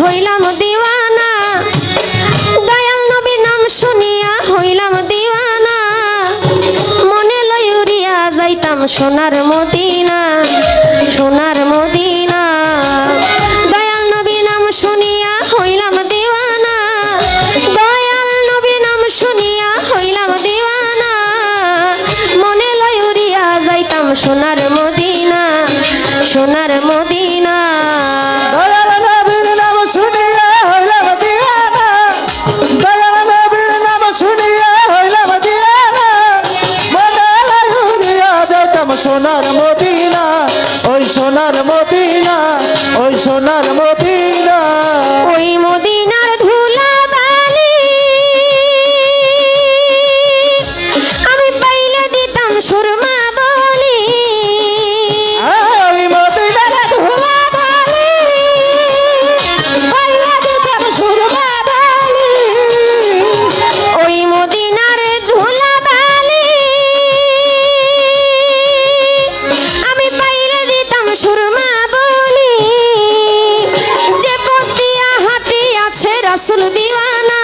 হইলাম দিওয়ানা। দয়াল নবীর নাম শুনিয়া হইলাম দিওয়ানা। মনে লয়ুরিয়া যাইতাম সোনার মদিনা সোনার মদিনা। দয়াল নবীর নাম শুনিয়া হইলাম দিওয়ানা। দয়াল নবীর নাম শুনিয়া হইলাম দিওয়ানা। মনে লয়ুরিয়া যাইতাম সোনার মদিনা, সোনার মদিনা ওই সোনার মদিনা। ওই রাসুল দিওয়ানা।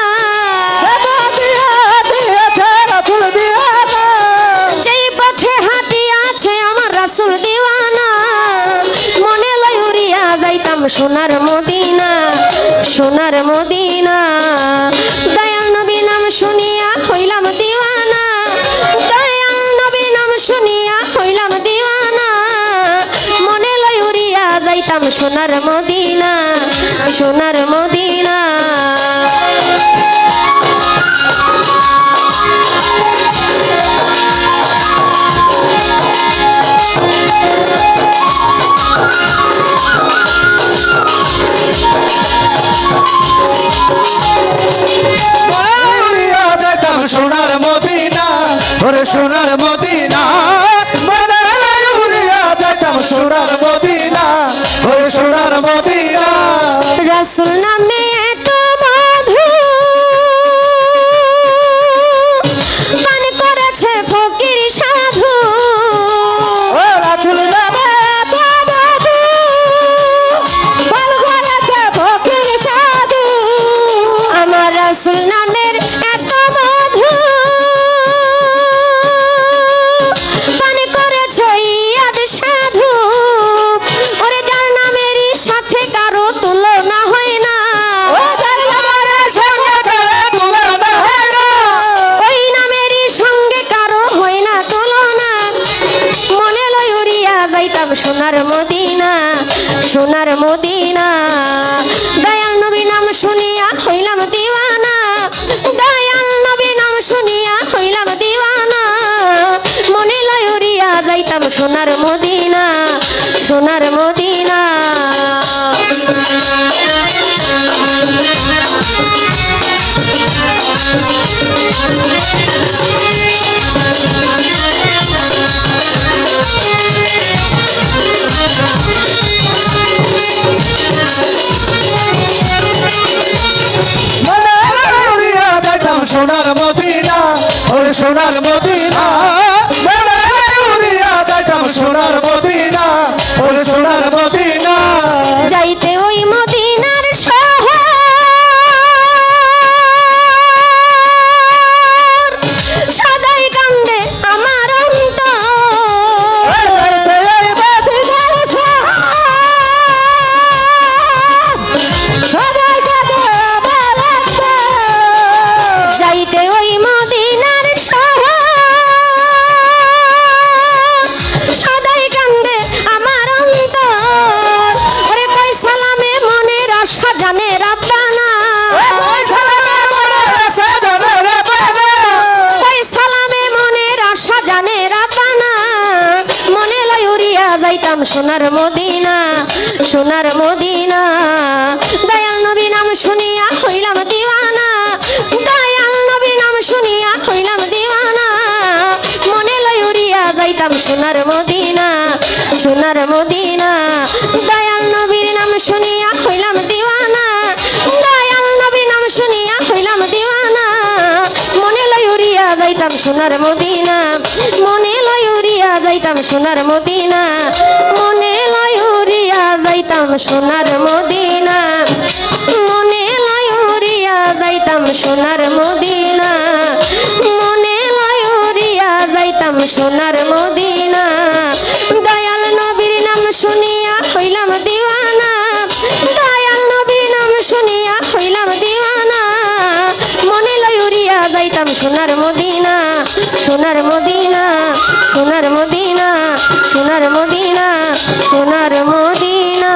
সোনার মদিনা সোনার মদিনা। দয়াল নবী নাম শুনিয়া হইলাম দিওয়ানা। দয়াল নবী নাম শুনিয়া হইলাম দিওয়ানা। মনে লয় উড়িয়া যাইতাম সোনার মদিনা সোনার মদিনা। সোনার মদিনা যাইতাম সোনার মদিনা ওরে সোনার মদিনা। রাসুল নামে এত মধু পান করেছে ফকির সাধু। ও রাসুল নামে তো বাবু বল করেছে ফকির সাধু। আমার রাসুল সোনার মদিনা সোনার মদিনা। দয়াল নবী নাম শুনিয়া হইলাম দিওয়ানা। দয়াল নবী নাম শুনিয়া হইলাম দিওয়ানা। মনে লয়রিয়া যাইতাম সোনার মদিনা সোনার মদিনা। সোনার মদিনা ওরে সোনার মদিনা। সোনার মদিনা সোনার মদিনা। দয়াল নবী নাম শুনিয়া হইলাম দিওয়ানা। দয়াল নবী নাম শুনিয়া হইলাম দিওয়ানা। মনে লয় উড়িয়া যাইতাম সোনার মদিনা সোনার মদিনা। যাইতাম সোনার মদিনা। মনে লয় উড়িয়া যাইতাম সোনার মদিনা। মনে লয় উড়িয়া যাইতাম সোনার মদিনা। মনে লয় উড়িয়া যাইতাম সোনার মদিনা। যাইতাম সোনার মদিনা সোনার মদিনা সোনার মদিনা সোনার মদিনা সোনার মদিনা।